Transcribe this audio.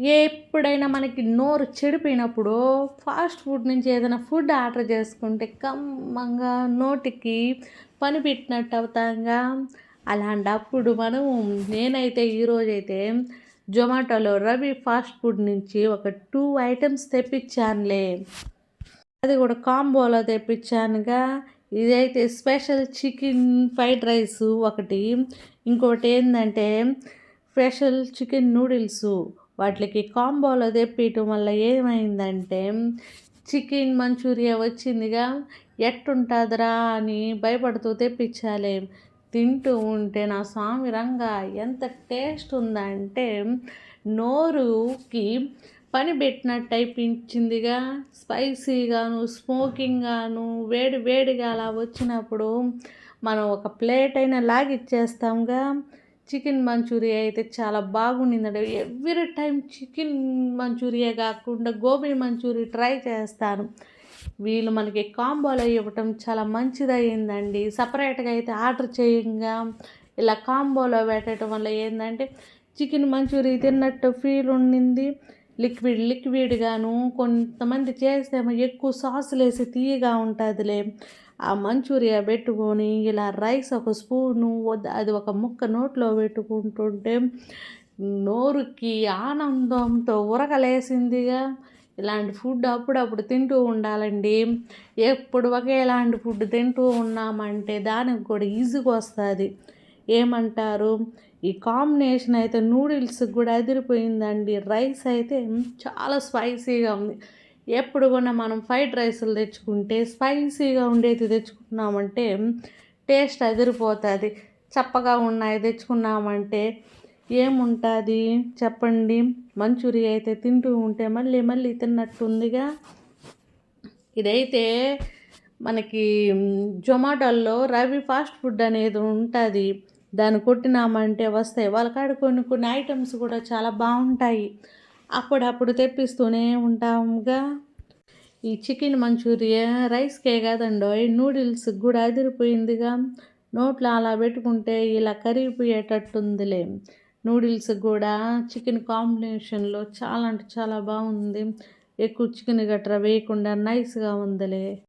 ఎప్పుడైనా మనకి నోరు చెడిపోయినప్పుడు ఫాస్ట్ ఫుడ్ నుంచి ఏదైనా ఫుడ్ ఆర్డర్ చేసుకుంటే కమ్మంగా నోటికి పని పెట్టినట్టు అవుతాంగా. అలాంటప్పుడు మనం నేనైతే ఈరోజైతే జొమాటోలో రవి ఫాస్ట్ ఫుడ్ నుంచి ఒక టూ ఐటమ్స్ తెప్పించానులే. అది కూడా కాంబోలో తెప్పించానుగా. ఇదైతే స్పెషల్ చికెన్ ఫ్రైడ్ రైస్ ఒకటి. ఇంకోటి ఏంటంటే స్పెషల్ చికెన్ నూడిల్స్. వాటికి కాంబోలో తెప్పియటం వల్ల ఏమైందంటే చికెన్ మంచూరియా వచ్చిందిగా ఎట్టుంటుందిరా అని భయపడుతూ తెప్పించాలి. తింటూ ఉంటే నా స్వామి రంగా ఎంత టేస్ట్ ఉందంటే నోరుకి పని పెట్టినట్టు అయిపించిందిగా స్పైసీగాను స్మోకింగ్గాను వేడి వేడిగా అలా వచ్చినప్పుడు మనం ఒక ప్లేట్ అయినా లాగిచ్చేస్తాంగా. చికెన్ మంచూరియా అయితే చాలా బాగుండిందండి. ఎవ్రీ టైం చికెన్ మంచూరియా కాకుండా గోబీ మంచూరియా ట్రై చేస్తాను. వీళ్ళు మనకి కాంబోలో ఇవ్వటం చాలా మంచిదయ్యిందండి. సపరేట్గా అయితే ఆర్డర్ చేయంగా. ఇలా కాంబోలో పెట్టడం వల్ల ఏంటంటే చికెన్ మంచూరియా తిన్నట్టు ఫీల్ ఉండింది. లిక్విడ్ లిక్విడ్గాను కొంతమంది చేస్తేమో ఎక్కువ సాసులు వేసి తీయగా ఉంటుందిలే. ఆ మంచూరియా పెట్టుకొని ఇలా రైస్ ఒక స్పూను అది ఒక ముక్క నోట్లో పెట్టుకుంటుంటే నోరుకి ఆనందంతో ఉరకలేసిందిగా. ఇలాంటి ఫుడ్ అప్పుడప్పుడు తింటూ ఉండాలండి. ఎప్పుడు ఒకేలాంటి ఫుడ్ తింటూ ఉన్నామంటే దానికి కూడా ఈజీగా వస్తుంది. ఏమంటారు? ఈ కాంబినేషన్ అయితే నూడిల్స్కి కూడా అదిరిపోయిందండి రైస్ అయితే చాలా స్పైసీగా ఉంది. ఎప్పుడు కూడా మనం ఫ్రైడ్ రైస్లు తెచ్చుకుంటే స్పైసీగా ఉండేది తెచ్చుకున్నామంటే టేస్ట్ అదిరిపోతుంది. చప్పగా ఉన్నాయి తెచ్చుకున్నామంటే ఏముంటుంది? చెప్పండి. మంచూరియా అయితే తింటూ ఉంటే మళ్ళీ మళ్ళీ తిన్నట్టుందిగా. ఇదైతే మనకి జొమాటోల్లో రవి ఫాస్ట్ ఫుడ్ అనేది ఉంటుంది. దాన్ని కొట్టినామంటే వస్తాయి. వాళ్ళ కాడ కొన్ని కొన్ని ఐటమ్స్ కూడా చాలా బాగుంటాయి. అప్పుడప్పుడు తెప్పిస్తూనే ఉంటాముగా ఈ చికెన్ మంచూరియా రైస్కే ఈ నూడిల్స్ కూడా అదిరిపోయిందిగా. నోట్లో అలా పెట్టుకుంటే ఇలా కరిగిపోయేటట్టుందిలే. నూడిల్స్ కూడా చికెన్ కాంబినేషన్లో చాలా అంటే చాలా బాగుంది. ఎక్కువ చికెన్ గట్రా వేయకుండా నైస్గా ఉందిలే.